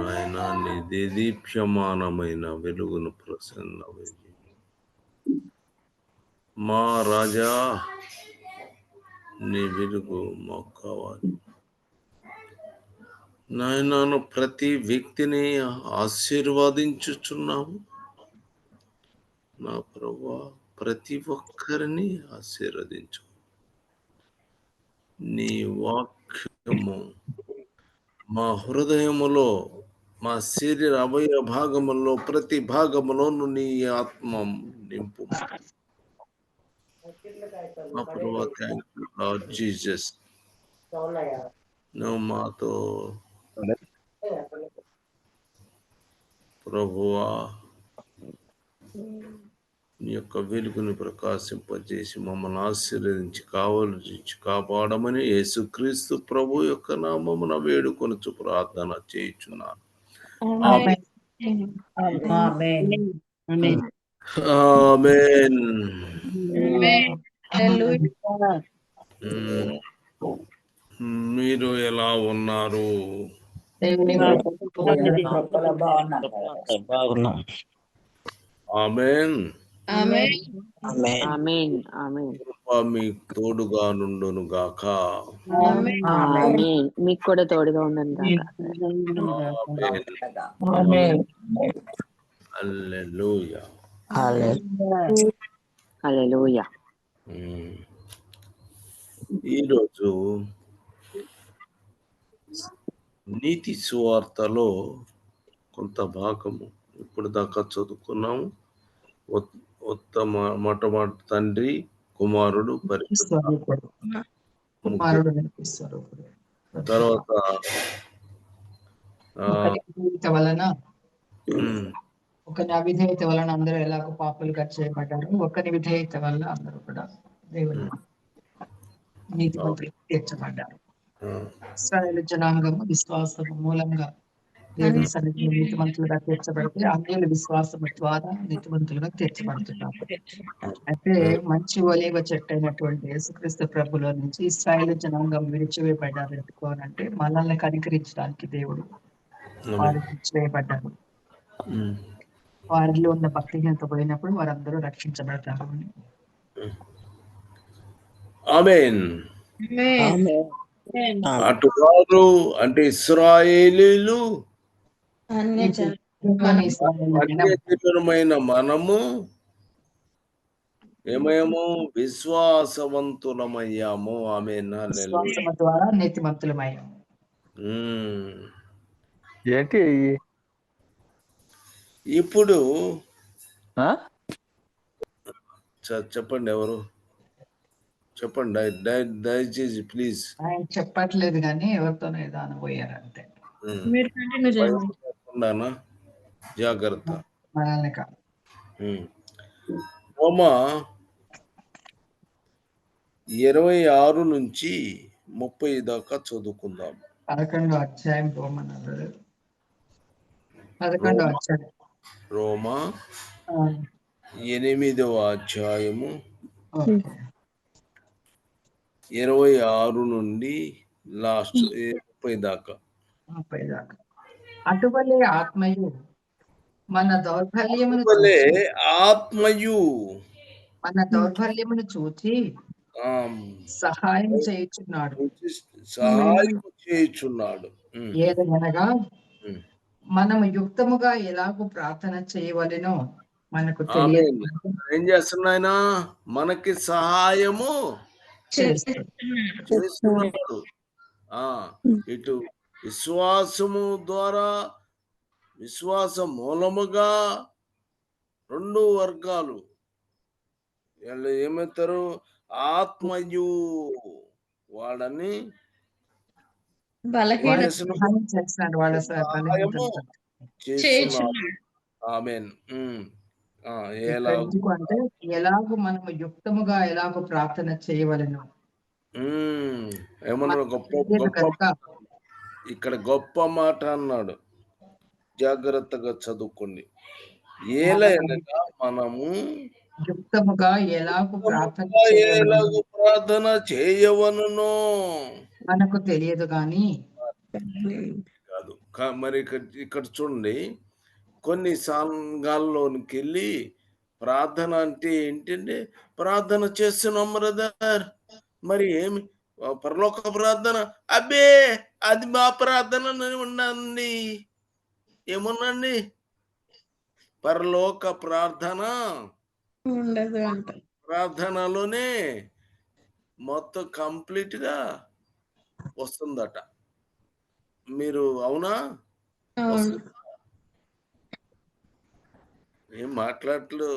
ఆయన నీ వెలుగును ప్రసన్న మా రాజా నీ వెలుగు మాకు కావాలి. నాయనను ప్రతి వ్యక్తిని ఆశీర్వాదించుచున్నాము. నా ప్రభా ప్రతి ఒక్కరిని ఆశీర్వదించు. నీ వాక్యము మా హృదయములో మా శరీర అవయవ భాగములో ప్రతి భాగములోను నీ ఆత్మ నింపు. Thank Jesus. నువ్వు మాతో ప్రభువా నీ యొక్క వెలుగును ప్రకాశింపజేసి మమ్మల్ని ఆశీర్వదించి కావలించి కాపాడమని యేసుక్రీస్తు ప్రభు యొక్క నామమున వేడుకొనుచు ప్రార్థన చేయుచున్నాను. ఆమేన్. ఆమేన్. ఆమేన్. ఆమేన్ హల్లెలూయా. మ్మ్. మీరు ఎలా ఉన్నారు ఆమేన్ ఆమేన్. ఆమేన్ మీకు తోడుగా నుండును గాక. మీకు కూడా తోడుగా ఉండండి మ్మ్. ఈరోజు నీతి సువార్తలో కొంత భాగము ఇప్పుడు దాకా చదువుకున్నాము. ఉత్- ఉత్తమ మొట్టమొదటి తండ్రి కుమారుడు తర్వాత వలన. ఒకని అవిధేయత వలన అందరూ ఎలాగో పాపులుగా చేయబడ్డారు. ఒకని విధేయత వల్ల అందరూ కూడా దేవుని నీతి తీర్చబడ్డారు. ఇస్రాయేల్ జనాంగము విశ్వాసము మూలంగా దేవుని సన్నిధిలో నీతిమంతులుగా తీర్చబడితే అన్యుల విశ్వాసము ద్వారా నీతిమంతులుగా తీర్చబడుతున్నారు అయితే మంచి ఒలివ చెట్టు అయినటువంటి యేసుక్రీస్తు ప్రభులో నుంచి ఇస్రాయేల్ జనాంగం విడిచివేయబడ్డారు ఎందుకోనంటే మనల్ని కనికరించడానికి దేవుడు. వారు విడిచివేయబడ్డారు. వారిలో ఉన్న భక్తిహీనత పోయినప్పుడు వారందరూ రక్షించబడతారు అని ఆమేన్ ఆమేన్. అటు వారు అంటే ఇస్రాయేలీలు అన్యజనులమైన మనము. ఏమేమో విశ్వాసవంతులమయ్యాము. ఆమె విశ్వాసము ద్వారా నీతిమంతులమయ్యాము. ఏంటి? ఇప్పుడు ఆ? చ- చెప్పండి ఎవరు? చెప్పండి. దయ- దయ- దయచేసి ప్లీజ్. చెప్పట్లేదు కానీ ఎవరితోనో ఏదో అనబోయారు అంతే. ఉండానా జాగ్రత్త. రోమా ఇరవై ఆరు నుంచి ముప్పై దాకా చదువుకుందాం. పదకొండో అధ్యాయం పదకొండో అధ్యాయం. రోమా ఎనిమిదవ అధ్యాయము. ఇరవై ఆరు నుండి లాస్ట్ ముప్పై దాకా. ముప్పై దాకా. అటువలే ఆత్మయు మన దౌర్బల్యమును వలే ఆత్మయు. మన దౌర్బల్యమును చూచి సహాయం చేయుచున్నాడు. సహాయం చేయుచున్నాడు. ఏదనగా. మనము యుక్తముగా ఎలాగో ప్రార్థన చేయవలెనో మనకు తెలియదు. ఏం చేస్తున్నాయన మనకి సహాయము చేస్తున్నాడు. ఆ ఇటు విశ్వాసము ద్వారా విశ్వాస మూలముగా రెండు వర్గాలు. వీళ్ళు ఏమవుతారు ఆత్మయు వాళ్ళని ఎలాగో మనము యుక్తముగా ఎలాగో ప్రార్థన చేయవలెను? ఏమన్నా గొప్ప గొప్ప ఇక్కడ గొప్ప మాట అన్నాడు. జాగ్రత్తగా చదువుకోండి. ఏలైనగా మనము యుక్తముగా ఎలాగో ప్రార్థన చేయవలెను. ఎలాగూ ప్రార్థన చేయవనును. మనకు తెలియదు గాని కాదు. మరి ఇక్కడ ఇక్కడ చూడండి. కొన్ని సంఘాల్లోనికి వెళ్ళి ప్రార్థన అంటే ఏంటంటే ప్రార్థన చేస్తున్నాం బ్రదర్. మరి ఏమి? పరలోక ప్రార్థన? అబ్బే! అది మా ప్రార్థన ఉండండి ఏముందండి? పరలోక ప్రార్థన. ఉండదు అంట. ప్రార్థనలోనే మొత్తం కంప్లీట్గా వస్తుందట. మీరు అవునా? ఏం మాట్లాడట్లు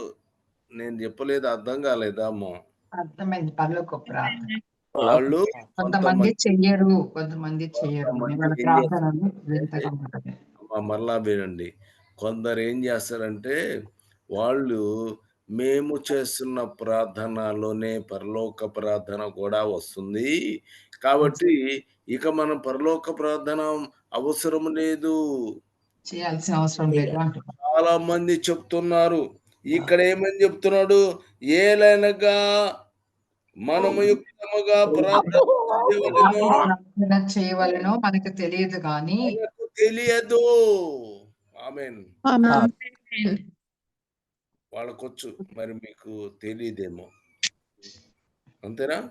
నేను చెప్పలేదు అర్థం కాలేదా అమ్మో? అర్థమైంది పర్లోక ప్రార్థన. వాళ్ళు కొంతమంది చెయ్యరు కొంతమంది చెయ్యరు. మరలా వినండి. కొందరు ఏం చేస్తారంటే వాళ్ళు మేము చేస్తున్న ప్రార్థనలోనే పరలోక ప్రార్థన కూడా వస్తుంది. కాబట్టి ఇక మనం పరలోక ప్రార్థన అవసరం లేదు. చేయాల్సిన అవసరం లేదు చాలా మంది చెప్తున్నారు. ఇక్కడ ఏమని చెప్తున్నాడు? ఏలనగా మనము యుక్తముగా ప్రార్థన చేయవలెను. మనకు తెలియదు కానీ తెలియదు. ఆమెన్. ఆమేన్. వాళ్ళకొచ్చు మరి మీకు తెలియదేమో. అంతేనా?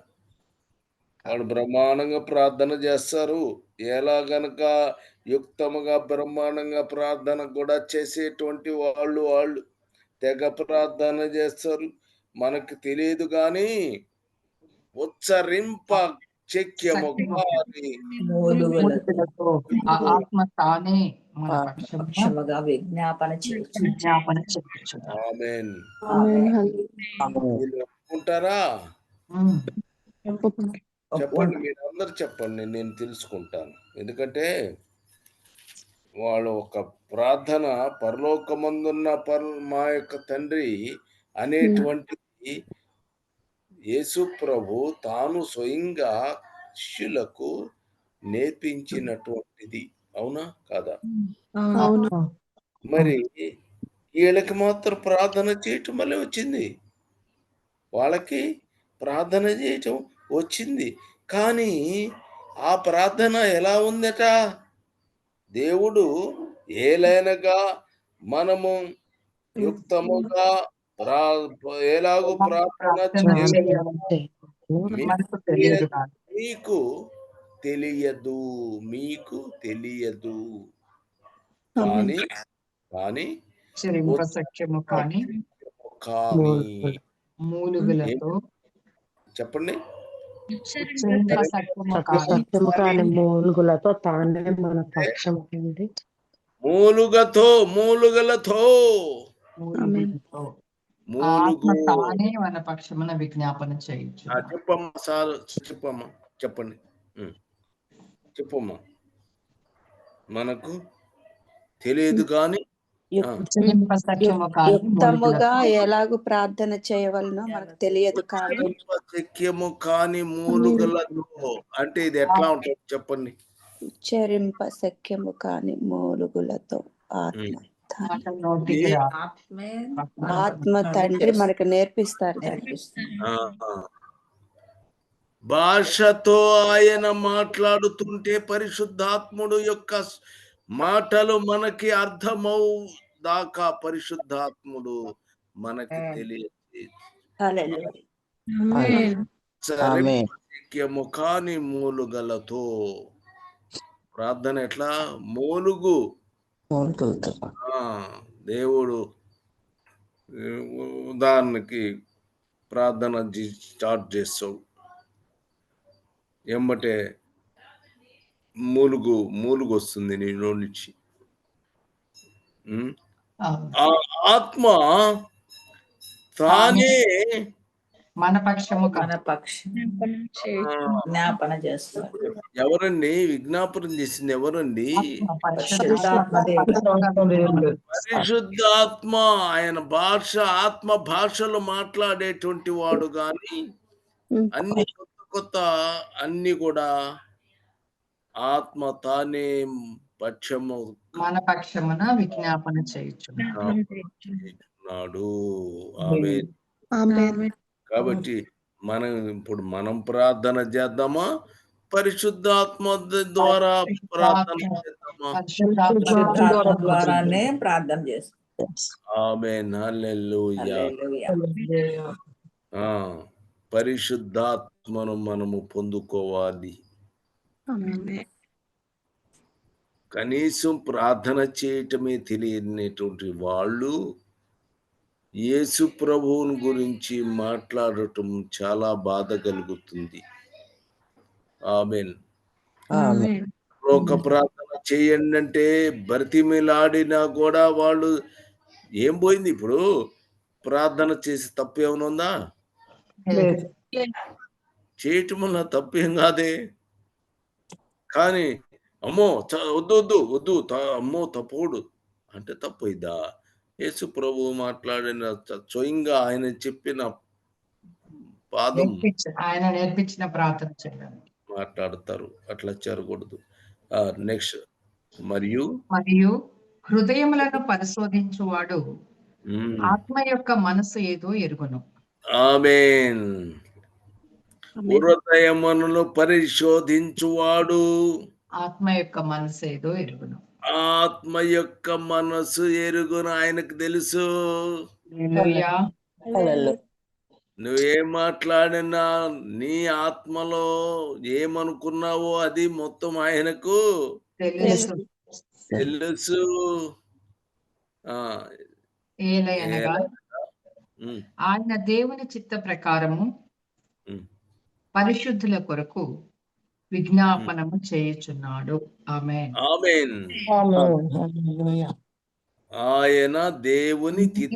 వాళ్ళు బ్రహ్మాండంగా ప్రార్థన చేస్తారు. ఎలా గనక యుక్తముగా బ్రహ్మాండంగా ప్రార్థన కూడా చేసేటువంటి వాళ్ళు వాళ్ళు తెగ ప్రార్థన చేస్తారు. మనకు తెలియదు కానీ ఉచ్చరింప చెక్యము ఆత్మ తానే పక్షముగా విజ్ఞాపన విజ్ఞాపన. చెప్పండి మీరు అందరు చెప్పండి నేను తెలుసుకుంటాను. ఎందుకంటే వాళ్ళు ఒక ప్రార్థన పరలోకమందున్న పర్ మా యొక్క తండ్రి అనేటువంటిది యేసు ప్రభు తాను స్వయంగా శిష్యులకు నేర్పించినటువంటిది. అవునా? కాదా? అవును. మరి వీళ్ళకి మాత్రం ప్రార్థన చేయటం వల్లే వచ్చింది. వాళ్ళకి ప్రార్థన చేయటం వచ్చింది. కానీ ఆ ప్రార్థన ఎలా ఉందట? దేవుడు ఏలైనగా మనము యుక్తముగా ప్రా ఎలాగో ప్రార్థన మీకు తెలియదు మీకు తెలియదు. కానీ కానీ కానీ మూలుగులతో చెప్పండి. మూలుగులతో తానే మన పక్షం మూలుగతో మూలుగలతో. మూలుగు ఆత్మ తానే మన పక్షమున విజ్ఞాపన చేయొచ్చు చెప్పమ్మా సార్ చెప్పమ్మా చెప్పండి. చెప్పమ్మా. మనకు తెలియదు కానీ యుక్తముగా మూలుగులతో ఎలాగూ ప్రార్థన చేయవలనో మనకు తెలియదు కానీ. శక్యము కాని మూలుగలతో అంటే ఇది ఎట్లా ఉంటుంది చెప్పండి. ఉచ్చరింప శక్యము కాని మూలుగులతో ఆత్మ. ఆత్మే ఆత్మ తండ్రి మనకు నేర్పిస్తారు. భాషతో ఆయన మాట్లాడుతుంటే పరిశుద్ధాత్ముడు యొక్క మాటలు మనకి అర్థమవు దాకా పరిశుద్ధాత్ముడు మనకి తెలియదు కాని మూలుగలతో ప్రార్థన ఎట్లా? మూలుగు. దేవుడు ఉదాహరణకి ప్రార్థన స్టార్ట్ చేస్తావు ఎమ్మటే మూలుగు మూలుగు వస్తుంది నీ నుంచి. ఆత్మ తానే మన పక్షము మన పక్షం. జ్ఞాపన చేస్తారు. ఎవరండి? విజ్ఞాపనం చేసింది ఎవరండి? ఆత్మ పరిశుద్ధాత్మ ఆయన భాష ఆత్మ భాషలో మాట్లాడేటువంటి వాడు గాని అన్ని కొత్త కొత్త అన్ని కూడా ఆత్మ తానే పక్షము మన పక్షమున విజ్ఞాపన చేయొచ్చు నాడు ఆమె ఆమేన్. కాబట్టి మనం ఇప్పుడు మనం ప్రార్థన చేద్దామా? పరిశుద్ధాత్మ ద్వారా ప్రార్థన చేద్దామా? అమ్మా పరిశుద్ధాత్మ ద్వారానే ప్రార్థన చేస్తాం. ఆమెన్. హల్లెలూయా. హల్లెలూయా. ఆ పరిశుద్ధాత్మను మనము పొందుకోవాలి. ఆమేన్. కనీసం ప్రార్థన చేయటమే తెలియనటువంటి వాళ్ళు యేసు ప్రభువుని గురించి మాట్లాడటం చాలా బాధ కలుగుతుంది. ఆమెన్. ఆమేన్. ఒక ప్రార్థన చేయండి అంటే బ్రతిమిలాడినా కూడా వాళ్ళు ఏం పోయింది ఇప్పుడు? ప్రార్థన చేసి తప్పు ఏమైనా ఉందా చేయటం వల్ల తప్పేం కాదే? కానీ అమ్మో చ- వద్దు వద్దు వద్దు అమ్మో తప్పకూడదు అంటే తప్పైదా యేసు ప్రభు మాట్లాడిన స్వయంగా ఆయన చెప్పిన పాదం ఆయన నేర్పించిన ప్రార్థన చేయాలి మాట్లాడతారు. అట్లా చేరకూడదు నెక్స్ట్ మరియు మరియు హృదయములను పరిశోధించువాడు ఆత్మ యొక్క మనసు ఏదో ఎరుగును. ఆమేన్. ఆమేన్. హృదయమును పరిశోధించువాడు ఆత్మ యొక్క మనసు ఏదో ఎరుగును. ఆత్మ యొక్క మనసు ఎరుగును ఆయనకు తెలుసు. నువ్వేం మాట్లాడినా నీ ఆత్మలో ఏమనుకున్నావో అది మొత్తం ఆయనకు తెలుసు. ఆయన దేవుని చిత్త ప్రకారము. పరిశుద్ధుల కొరకు విజ్ఞాపనము చేయుచున్నాడు. ఆమె ఆమేన్. ఆమేన్. హల్లెలూయా. ఆయన దేవుని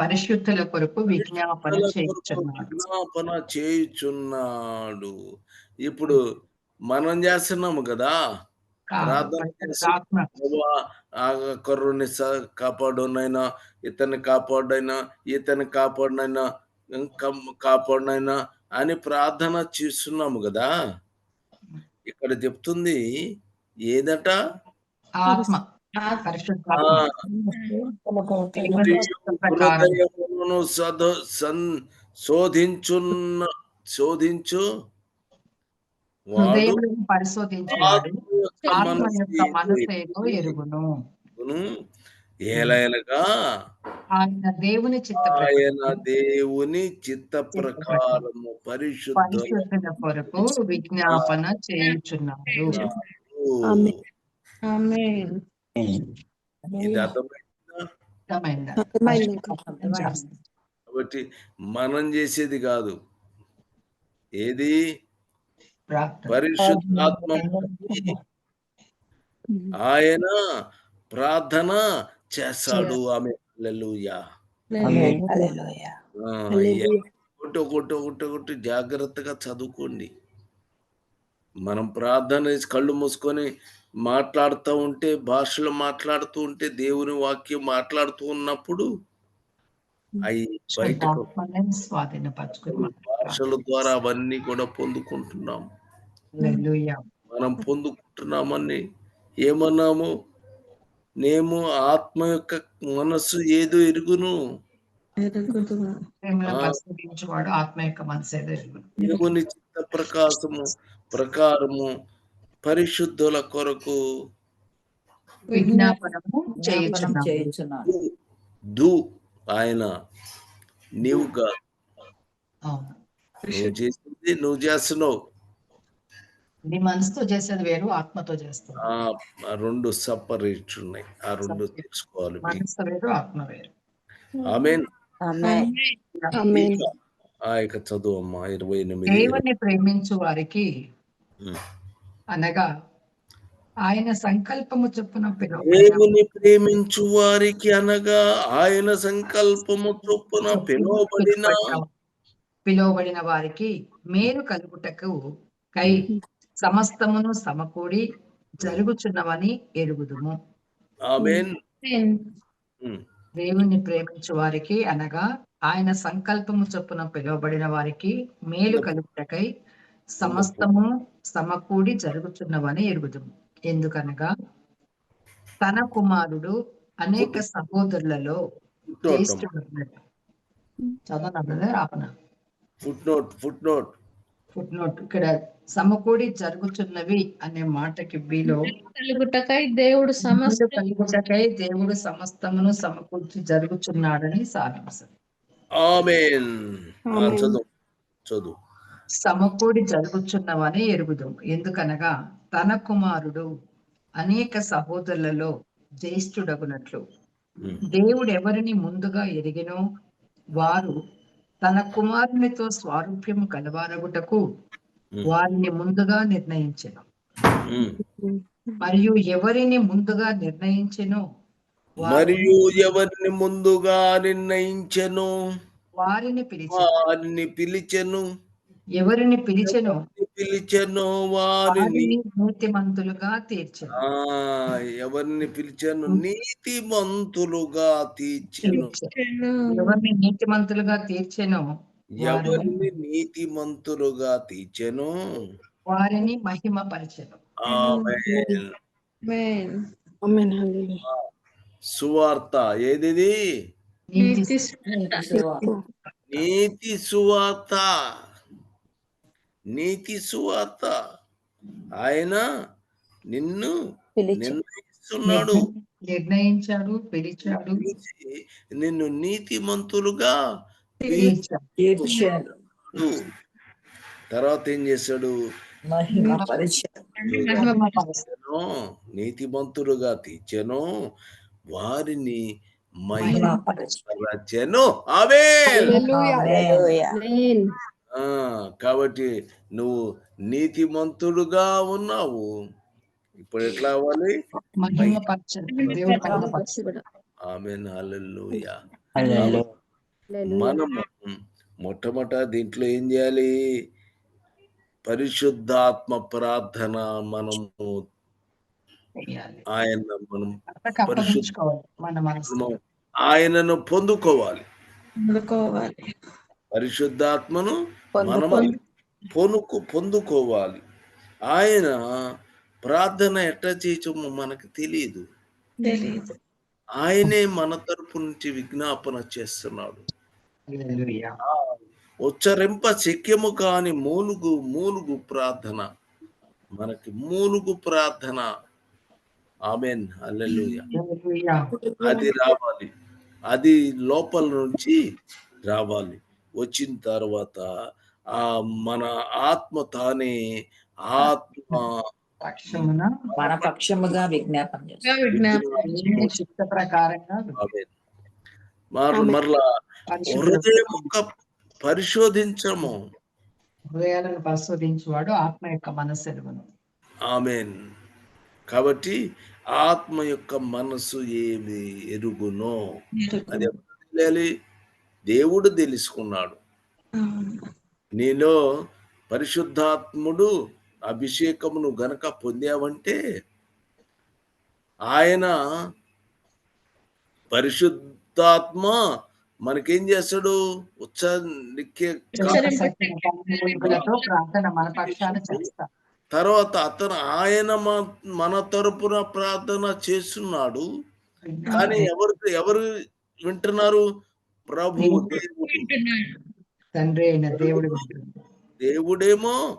పరిశుద్ధుల కొరకు విజ్ఞాపన చేయుచున్నాడు. విజ్ఞాపన చేయుచున్నాడు. ఇప్పుడు మనం చేస్తున్నాము కదా? కర్రుని కాపాడునైనా ఇతన్ని కాపాడైనా ఇతన్ని కాపాడినైనా కాపాడినైనా అని ప్రార్థన చేస్తున్నాము కదా. ఇక్కడ చెప్తుంది ఏదట? హృదయమును సద సన్ శోధించున్న శోధించు. వాడు ఏలయనగా ఆయన దేవుని చిత్త ప్రకారం. ఆయన దేవుని చిత్త ప్రకారము పరిశుద్ధ కొరకు విజ్ఞాపన చేయుచున్నాడు. ఆమేన్. ఆమేన్. ఇది అర్థమైందా. కాబట్టి మనం చేసేది కాదు. ఏది? ప్రార్థన. పరిశుద్ధాత్మ ఆయన ప్రార్థన చేస్తాడు. ఆమె. ఒకటి ఒకటి ఒకటి ఒకటి జాగ్రత్తగా చదువుకోండి. మనం ప్రార్థన కళ్ళు మూసుకొని మాట్లాడుతూ ఉంటే భాషలు మాట్లాడుతూ ఉంటే దేవుని వాక్యం మాట్లాడుతూ ఉన్నప్పుడు అవి మాట్లాడాలి. భాషల ద్వారా అవన్నీ కూడా పొందుకుంటున్నాం. హల్లెలూయా. మనం పొందుకుంటున్నామని ఏమన్నాము? నేను ఆత్మ యొక్క మనస్సు ఏదో ఎరుగును ఎరుగుదును. ప్రేమలో ఆ. పరిశోధించువాడు ఆత్మ యొక్క మనసు ఏదో ఎరుగును. దేవుని చిత్త ప్రకాశము ప్రకారము పరిశుద్ధుల కొరకు విజ్ఞాపనము చేయుచున్నాడు దు- ఆయన నీవు కాదు. నువ్వు చేసింది నువ్వు చేస్తున్నావు నీ మనసుతో చేసేది వేరు ఆత్మతో ఆ ఆ రెండు సపరేట్ ఉన్నాయి ఆ రెండు తెలుసుకోవాలి. మనసు వేరు ఆత్మ వేరు. ఆమెన్. ఆమేన్. ఆమేన్. ఆ ఇక చదువు అమ్మా ఇరవై ఎనిమిది. దేవుని ప్రేమించు వారికి. అనగా ఆయన సంకల్పము చొప్పున దేవుని ప్రేమించు వారికి అనగా ఆయన సంకల్పము చొప్పున పిలువబడిన పిలువబడిన వారికి మేలు కలుగుటకు కై సమస్తమును సమకూడి జరుగుచున్నవని ఎరుగుదుము. దేవుని ప్రేమించు వారికి అనగా ఆయన సంకల్పము చొప్పున పిలువబడిన వారికి మేలు కలుగుటకై సమస్తము సమకూడి జరుగుతున్నవని ఎరుగుదుము. ఎందుకనగా తన కుమారుడు అనేక సహోదరులలో. చదవనా footnote footnote footnote ఇక్కడ సమకూడి జరుగుతున్నవి అనే మాటకి బిలో కలుగుటకై దేవుడు సమస్త కలుగుటకై దేవుడు సమస్తమును సమకూర్చి జరుగుచున్నాడని సారాంశం. ఆమెన్. ఆ, ఆమేన్. చదువు చదువు. సమకూడి జరుగుచున్నవని ఎరుగుదు. ఎందుకనగా తన కుమారుడు అనేక సహోదరులలో జ్యేష్ఠుడగునట్లు దేవుడు ఎవరిని ముందుగా ఎరిగినో వారు తన కుమారునితో స్వారూప్యము కలవారగుటకు వారిని ముందుగా నిర్ణయించెను. మరియు ఎవరిని ముందుగా నిర్ణయించెనో మరియు ఎవరిని ముందుగా నిర్ణయించెను వారిని పిలిచెను. వారిని పిలిచెను. ఎవరిని పిలిచెనో పిలిచెను వారిని. నీతిమంతులుగా తీర్చెను. ఎవరిని పిలిచాను? నీతిమంతులుగా తీర్చెను. ఎవరిని నీతిమంతులుగా తీర్చెనో ఎవరిని నీతిమంతులుగా తీర్చెను? వారిని మహిమపరచెను. ఆమేన్. ఆమేన్. ఆమేన్ హల్లెలూయా. సువార్త ఏదిది? నీతి సువార్త. నీతి సువార్త. ఆయన నిన్ను నిర్ణయిస్తున్నాడు. నిర్ణయించాడు పిలిచాడు. పిలిచి నిన్ను నీతిమంతులుగా తీర్చాడు తర్వాత ఏం చేశాడు? మహిమ పరిచయం. మహిమపరచెను. నీతిమంతులుగా తీర్చెను వారిని మహిమ పరిచయం మహిమపరచెను ఆమేన్. హల్లెలూయా. ఆమేన్. ఆ కాబట్టి నువ్వు నీతిమంతుడుగా ఉన్నావు. ఇప్పుడు ఎట్లా అవ్వాలి? మహిమపరచెను. దేవుడు మనము మొట్టమొదట దీంట్లో ఏం చేయాలి? పరిశుద్ధాత్మ ప్రార్థన మనము చేయాలి. ఆయన మనం మన మనము ఆయనను పొందుకోవాలి. పరిశుద్ధాత్మను మనము పొందుకొని పొనుకు పొందుకోవాలి. ఆయన ప్రార్థన ఎట్లా చేయటమో మనకు తెలియదు తెలియదు ఆయనే మన తరపు నుంచి విజ్ఞాపన చేస్తున్నాడు. ఉచ్చరింప శక్యము కాని మూలుగు మూలుగు ప్రార్థన. మనకి మూలుగు ప్రార్థన. ఆమెన్. Alleluia hallelujah. అది రావాలి. అది లోపల నుంచి రావాలి. వచ్చిన తర్వాత ఆ మన ఆత్మ తానే ఆత్మ పక్షమున మన పక్షముగా విజ్ఞాపన చేస్తాం ప్రకారంగా మర మరలా హృదయం పరిశోధించము. హృదయాలను పరిశోధించువాడు ఆత్మ యొక్క మనస్సు ఎరుగును ఆమెన్. కాబట్టి ఆత్మ యొక్క మనసు ఏమి ఎరుగునో అది తెలియాలి? దేవుడు తెలుసుకున్నాడు. నీలో పరిశుద్ధాత్ముడు అభిషేకమును గనక పొందావంటే ఆయన పరిశుద్ధాత్మ మనకేం చేస్తాడు? తర్వాత అతను ఆయన మన తరపున ప్రార్థన చేస్తున్నాడు. కానీ ఎవరు ఎవరు వింటున్నారు? ప్రభు దేవుడు. తండ్రి. దేవుడేమో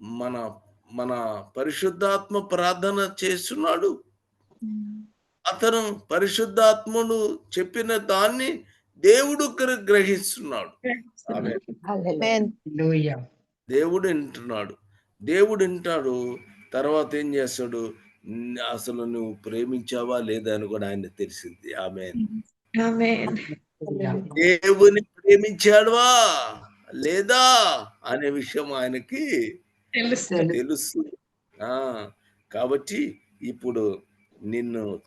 మన మన పరిశుద్ధాత్మ ప్రార్థన చేస్తున్నాడు. అతను పరిశుద్ధాత్ముడు చెప్పిన దాన్ని దేవుడు గ్ర- గ్రహిస్తున్నాడు. ఆమె ఆమేన్. హల్లెలూయా. దేవుడు వింటున్నాడు. దేవుడు వింటాడు తర్వాత ఏం చేస్తాడు? "న్- అసలు నువ్వు ప్రేమించావా లేదా అని కూడా ఆయన తెలిసింది. ఆమె ఆమేన్. దేవుని ప్రేమించాడువా లేదా అనే విషయం ఆయనకి తెలుసు తెలుసు ఆ కాబట్టి ఇప్పుడు నిన్ను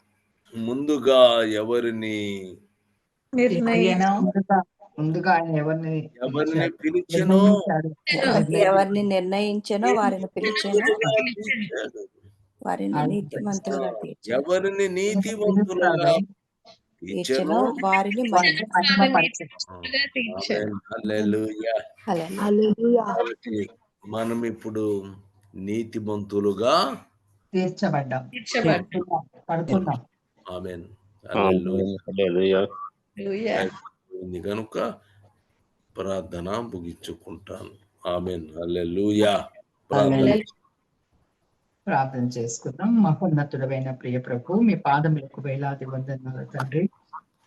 ముందుగా ఎవరిని ముందుగా. ఆయన ఎవరిని ఎవరిని పిలిచెనో. ఎవరిని నిర్ణయించానో వారిని పిలిచాను. వారిని నీతిమంతులుగా ఎవరిని తీర్చను తీర్చెనో వారిని మనం ఇప్పుడు నీతిమంతులుగా తీర్చబడ్డాం. ఆమెన్. కనుక ప్రార్థన ముగించుకుంటాను. ఆమెన్ హల్లెలూయా ప్రార్థన ప్రార్థన చేసుకుందాం. మహోన్నతుడమైన ప్రియ ప్రభు మీ పాదములకు వేలాది వందనాలు తండ్రి.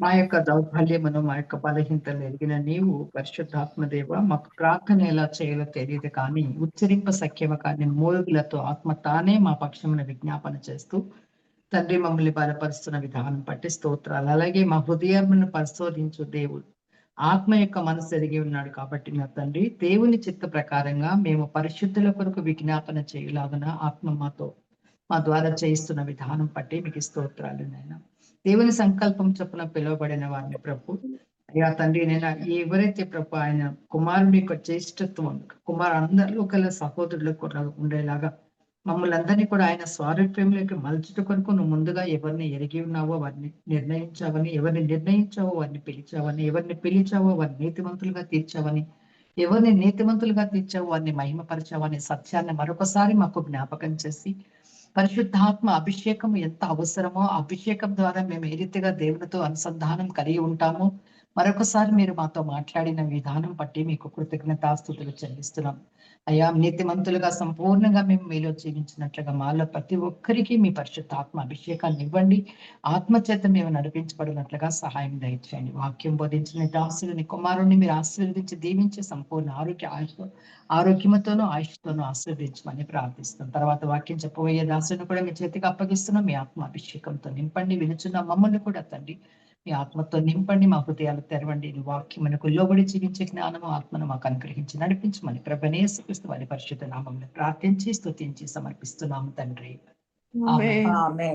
మా యొక్క దౌర్బల్యమును మా యొక్క బలహీనతలు ఎరిగిన నీవు పరిశుద్ధాత్మ దేవ మాకు ప్రార్థన ఎలా చేయాలో తెలియదు కానీ ఉచ్చరింప సఖ్యమ కానీ మూలుగులతో ఆత్మ తానే మా పక్షమున విజ్ఞాపన చేస్తూ తండ్రి మమ్మల్ని బలపరుస్తున్న విధానం బట్టి స్తోత్రాలు. అలాగే మా హృదయంను పరిశోధించు దేవుడు. ఆత్మ యొక్క మనసు ఎరిగి ఉన్నాడు కాబట్టి నా తండ్రి దేవుని చిత్త ప్రకారంగా మేము పరిశుద్ధుల కొరకు విజ్ఞాపన చేయలాగున ఆత్మ మాతో మా ద్వారా చేయిస్తున్న విధానం బట్టి మీకు స్తోత్రాలు నాయన. దేవుని సంకల్పం చొప్పున పిలువబడిన వారిని ప్రభు అయ్యా తండ్రి నేను ఎవరైతే ప్రభు ఆయన కుమారుని యొక్క జ్యేష్ఠత్వం కుమారు అందరిలో కల సహోదరులకు ఉండేలాగా మమ్మల్ని అందరినీ కూడా ఆయన స్వారూప్యంలోకి మలుచుట కొరకు నువ్వు ముందుగా ఎవరిని ఎరిగి ఉన్నావో వారిని నిర్ణయించావని ఎవరిని నిర్ణయించావో వారిని పిలిచావని ఎవరిని పిలిచావో వారిని నీతివంతులుగా తీర్చావని ఎవరిని నీతివంతులుగా తీర్చావో వారిని మహిమపరచావని సత్యాన్ని మరొకసారి మాకు జ్ఞాపకం చేసి పరిశుద్ధాత్మ అభిషేకం ఎంత అవసరమో అభిషేకం ద్వారా మేము ఏ రీతిగా దేవునితో అనుసంధానం కలిగి ఉంటామో మరొకసారి మీరు మాతో మాట్లాడిన విధానం బట్టి మీకు కృతజ్ఞతాస్థుతులు చెల్లిస్తున్నాం. అయ్యా నీతిమంతులుగా సంపూర్ణంగా మేము మీలో జీవించినట్లుగా మాలో ప్రతి ఒక్కరికి మీ పరిశుద్ధాత్మ అభిషేకాన్ని ఇవ్వండి. ఆత్మచేత మేము నడిపించబడినట్లుగా సహాయం దయచేయండి. వాక్యం బోధించిన దాసులని కుమారుని మీరు ఆశీర్వదించి దీవించి సంపూర్ణ ఆరోగ్య ఆయుష్ ఆరోగ్యముతోనూ ఆయుష్తోనూ ఆశీర్వదించమని ప్రార్థిస్తాం తర్వాత వాక్యం చెప్పబోయే దాసుని కూడా మీ చేతికి అప్పగిస్తున్నాం. మీ ఆత్మ అభిషేకంతో నింపండి. వినుచున్న. మమ్మల్ని కూడా తండ్రి మీ ఆత్మతో నింపండి మా హృదయాలు తెరవండి. నీ వాక్యం మనకు లోబడి జీవించే జ్ఞానము ఆత్మను మాకు అనుగ్రహించి నడిపించమని ప్రభనేసుక్రీస్తు వారి పరిశుద్ధ నామంలో ప్రార్థించి స్తుతించి సమర్పిస్తున్నాము తండ్రి. ఆమె